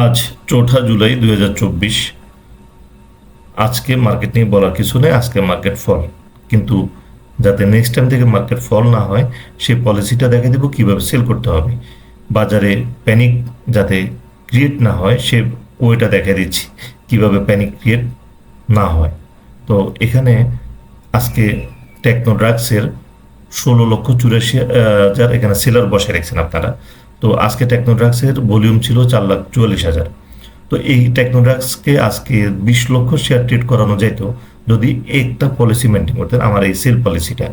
আজ চৌঠা জুলাই দু হাজার চব্বিশ। আজকে মার্কেট নিয়ে বলার কিছু নেই, আজকে মার্কেট ফল কিন্তু যাতে নেক্সট টাইম থেকে মার্কেট ফল না হয়, সেই পলিসিটা দেখে দেবো কীভাবে সেল করতে হবে। বাজারে প্যানিক যাতে ক্রিয়েট না হয়, সে ওইটা দেখে দিচ্ছি, কীভাবে প্যানিক ক্রিয়েট না হয়। তো এখানে আজকে টেকনো ড্রাগসের ষোলো লক্ষ চুরাশি হাজার এখানে সেলার বসে রেখেছেন আপনারা। তো আজকে টেকনো ড্রাগসের ভলিউম ছিল চার লাখ চুয়াল্লিশ হাজার। তো এই টেকনো ড্রাগসকে আজকে বিশ লক্ষ শেয়ার ট্রেড করানো যেত যদি একটা পলিসি মেনটেন করতেন আমার এই সেল পলিসিটা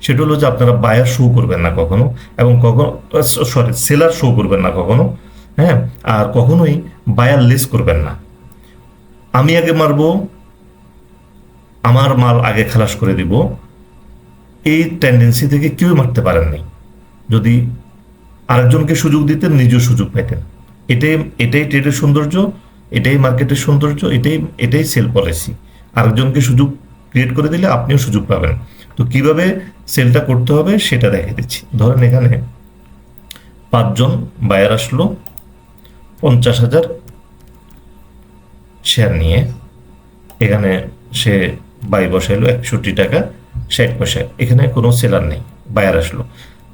সেটা হলো যে আপনারা বায়ার শো করবেন না কখনো এবং কখনো সরি সেলার শো করবেন না কখনো হ্যাঁ? আর কখনোই বায়ার লেস করবেন না। আমি আগে মারবো, আমার মাল আগে খালাস করে দিব। এই টেন্ডেন্সি থেকে কেউ মারতে পারেননি। যদি আরেকজনকে সুযোগ দিতেন, নিজেও সুযোগ পেতেন। এটাই এটাই ট্রেডের সৌন্দর্য, এটাই মার্কেটের সৌন্দর্য, এটাই এটাই সেল পলিসি আরেকজনকে সুযোগ ক্রিয়েট করে দিলে আপনিও সুযোগ পাবেন। তো কীভাবে সেলটা করতে হবে সেটা দেখে দিচ্ছি। ধরেন এখানে পাঁচজন বায়ার আসলো, পঞ্চাশ হাজার শেয়ার নিয়ে। এখানে সে বাই বসাইলো একষট্টি টাকা, ষাট পয়সা। এখানে কোনো সেলার নেই বায়ার আসলো।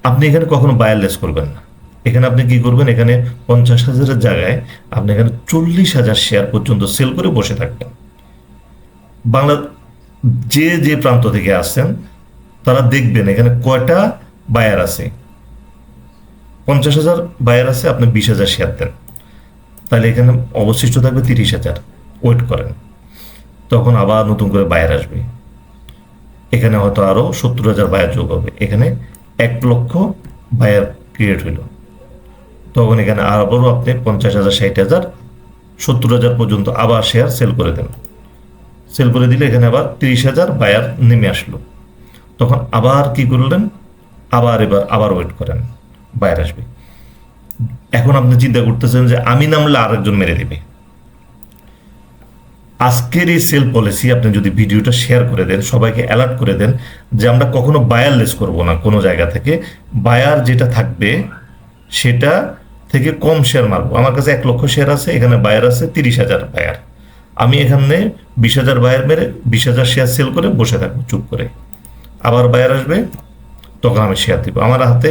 আপনি এখানে কখনো বায়ারলেস করবেন না। এখানে আপনি কি করবেন? এখানে পঞ্চাশ হাজারের জায়গায় আপনি এখানে চল্লিশ হাজার শেয়ার পর্যন্ত সেল করে বসে থাকবেন। বাংলা, যে যে প্রান্ত থেকে আসছেন, তারা দেখবেন এখানে কয়টা বায়ার আছে। পঞ্চাশ হাজার বায়ার আছে, আপনি বিশ হাজার শেয়ার দেন। তাহলে এখানে অবশিষ্ট থাকবে তিরিশ হাজার। ওয়েট করেন। তখন আবার নতুন করে বায়ার আসবে। এখানে হয়তো আরও সত্তর হাজার বায়ার যোগ হবে। এখানে এক লক্ষ বায়ার ক্রিয়েট হইল। তখন এখানে আবারও আপনি পঞ্চাশ হাজার, ষাট হাজার, সত্তর হাজার পর্যন্ত আবার শেয়ার সেল করে দেন। সেল করে দিলে এখানে আবার তিরিশ হাজার বায়ার নেমে আসলো। তখন আবার কি করলেন? আবার এবার, আবার ওয়েট করেন বায়ার আসবে। এখন আপনি চিন্তা করতেছেন যে আমি নামলে আরেকজন মেরে দেবে। আজকের এই সেল পলিসি আপনি যদি ভিডিওটা শেয়ার করে দেন, সবাইকে অ্যালার্ট করে দেন যে আমরা কখনো বায়ারলেস করব না কোনো জায়গা থেকে। বায়ার যেটা থাকবে, সেটা থেকে কম শেয়ার মারবো। আমার কাছে এক লক্ষ শেয়ার আছে, এখানে বায়ার আছে, তিরিশ হাজার বায়ার আমি এখানে বিশ হাজার বায়ার মেরে বিশ হাজার শেয়ার সেল করে বসে থাকব, চুপ করে। আবার বায়ার আসবে, তখন আমি শেয়ার দিব। আমার হাতে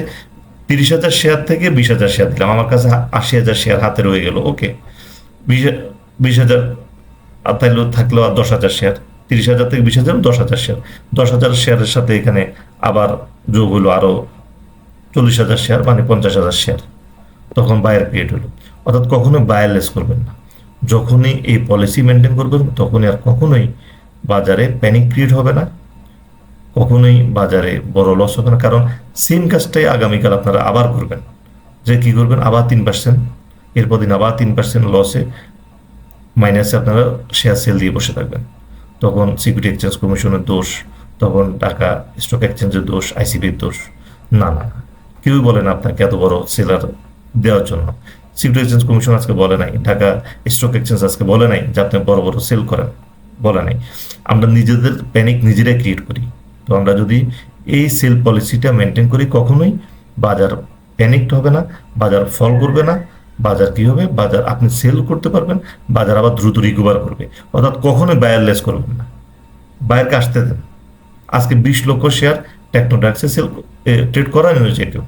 তিরিশ হাজার শেয়ার থেকে বিশ হাজার শেয়ার দিলাম। আমার কাছে আশি হাজার শেয়ার হাতে রয়ে গেল ওকে বিশ বিশ হাজার তাইলে থাকল আর দশ হাজার শেয়ার তিরিশ হাজার থেকে বিশ হাজার, দশ হাজার শেয়ার দশ হাজার শেয়ারের সাথে এখানে আবার যোগ হলো আরও চল্লিশ হাজার শেয়ার মানে পঞ্চাশ হাজার শেয়ার তখন বায়ার ক্রিয়েট হলো। অর্থাৎ কখনোই বায়ারলেস করবেন না। যখনই এই পলিসি মেনটেন করবেন, তখনই আর কখনোই বাজারে প্যানিক ক্রিয়েট হবে না। কখনোই বাজারে বড় লস হবে না। কারণ সেম কাজটাই আগামীকাল আপনারা আবার করবেন। যে কি করবেন? আবার তিন পার্সেন্ট এরপর দিন আবার তিন পার্সেন্ট লসে মাইনাসে আপনারা শেয়ার সেল দিয়ে বসে থাকবেন। তখন সিকিউরিটি এক্সচেঞ্জ কমিশনের দোষ, তখন টাকা স্টক এক্সচেঞ্জের দোষ আইসিবির দোষ, না না কেউই বলে না আপনাকে এত বড় সেলার দেওয়ার জন্য। সিকিউরিটি এক্সচেঞ্জ কমিশন আজকে বলে নাই, ঢাকা স্টক এক্সচেঞ্জ আজকে বলে নাই যে আপনি বড় বড় সেল করেন, বলে নাই। আমরা নিজেদের প্যানিক নিজেরাই ক্রিয়েট করি। তো আমরা যদি এই সেল পলিসিটা মেনটেন করি কখনোই, বাজার প্যানিকড হবে না, বাজার ফল করবে না, বাজার কি হবে? বাজার আপনি সেল করতে পারবেন, বাজার আবার দ্রুত রিকভার করবে। অর্থাৎ কখনোই বায়ারলেস করবেন না। বায়ারকে আসতে দেন। আজকে বিশ লক্ষ শেয়ার টেকনোডাক্সে সেল ট্রেড করানো হয়েছে এটিও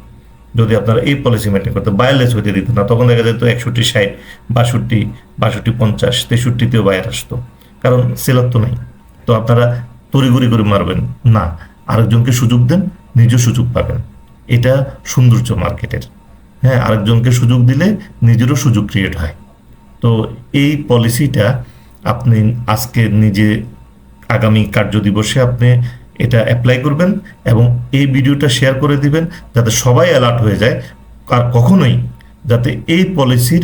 যদি আপনারা এই পলিসি মেনটেন করতে বায়ারলেস হইতে দিতেন না, তখন দেখা যেত একষট্টি ষাট, বাষট্টি বাষট্টি পঞ্চাশ, তেষট্টিতেও বায়ার আসতো। কারণ সেলার তো নেই। তো আপনারা তড়িগড়ি করে মারবেন। না, আরেকজনকে সুযোগ দেন নিজেও সুযোগ পাবেন। এটা সৌন্দর্য মার্কেটের। হ্যাঁ আরেকজনকে সুযোগ দিলে নিজেরও সুযোগ ক্রিয়েট হয়। তো এই পলিসিটা আপনি আজকে নিজে আগামী কার্য দিবসে আপনি এটা অ্যাপ্লাই করবেন এবং এই ভিডিওটা শেয়ার করে দিবেন যাতে সবাই অ্যালার্ট হয়ে যায় আর কখনোই যাতে এই পলিসির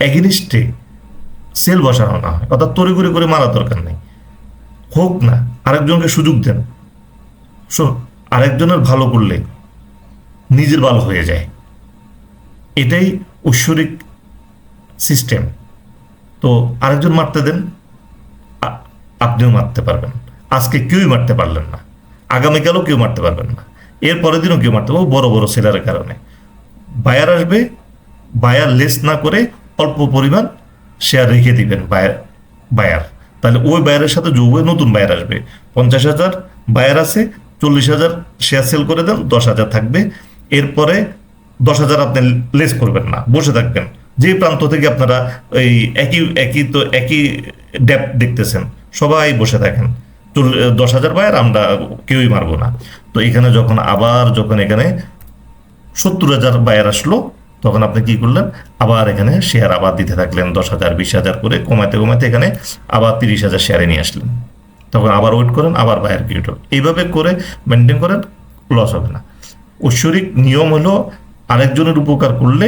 অ্যাগেনিস্টে সেল বসানো না হয়। অর্থাৎ তড়িঘড়ি করে মারা দরকার নেই। হোক না, আরেকজনকে সুযোগ দেন। শোন আরেকজনের ভালো করলে নিজের ভালো হয়ে যায়। এটাই ঐশ্বরিক সিস্টেম তো আরেকজন মারতে দেন আপনিও মারতে পারবেন। আজকে কেউই মারতে পারলেন না। আগামীকালও কেউ মারতে পারবেন না। এর পরের দিনও কেউ মারতে পারব, বড় বড় সেলারের কারণে। বায়ার আসবে, বায়ার লেস না করে অল্প পরিমাণ শেয়ার রেখে দিবেন বায়ার বায়ার। তাহলে ওই বায়ারের সাথে যোগ হয়ে নতুন বায়ার আসবে। পঞ্চাশ হাজার বায়ার আছে, চল্লিশ হাজার শেয়ার সেল করে দেন, দশ হাজার থাকবে। এরপরে দশ হাজার আপনি লেস করবেন না, বসে থাকবেন। যে প্রান্ত থেকে আপনারা এই একই একই তো একই ড্যাপ দেখতেছেন, সবাই বসে থাকেন। দশ হাজার বায়ার আমরা কেউই মারবো না। তো এখানে যখন আবার, যখন এখানে সত্তর হাজার বায়ার আসলো, তখন আপনি কি করলেন? আবার এখানে শেয়ার আবার দিতে থাকলেন, দশ হাজার, বিশ হাজার করে কমাতে কমাতে এখানে আবার তিরিশ হাজার শেয়ারে নিয়ে আসলেন। তখন আবার ওয়েট করেন, আবার বায়ার ক্রিয়েট হবে। এইভাবে করে মেনটেন করেন লস হবে না। ঐশ্বরিক নিয়ম হলো আরেকজনের উপকার করলে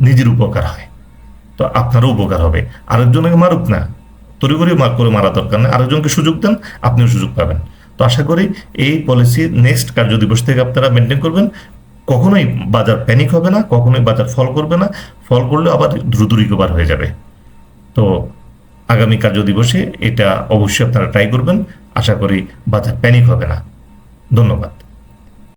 নিজের উপকার হয়। তো আপনারও উপকার হবে। আরেকজনকে মারুক না। তড়িঘড়ি করে মারা দরকার নেই। আরেকজনকে সুযোগ দেন, আপনিও সুযোগ পাবেন। তো আশা করি এই পলিসি নেক্সট কার্যদিবস থেকে আপনারা মেনটেন করবেন। কখনোই বাজার প্যানিক হবে না, কখনোই বাজার ফল করবে না। ফল করলে আবার দ্রুত রিকভার হয়ে যাবে। তো আগামী কার্যদিবসে এটা অবশ্যই আপনারা ট্রাই করবেন। আশা করি বাজার প্যানিক হবে না। ধন্যবাদ।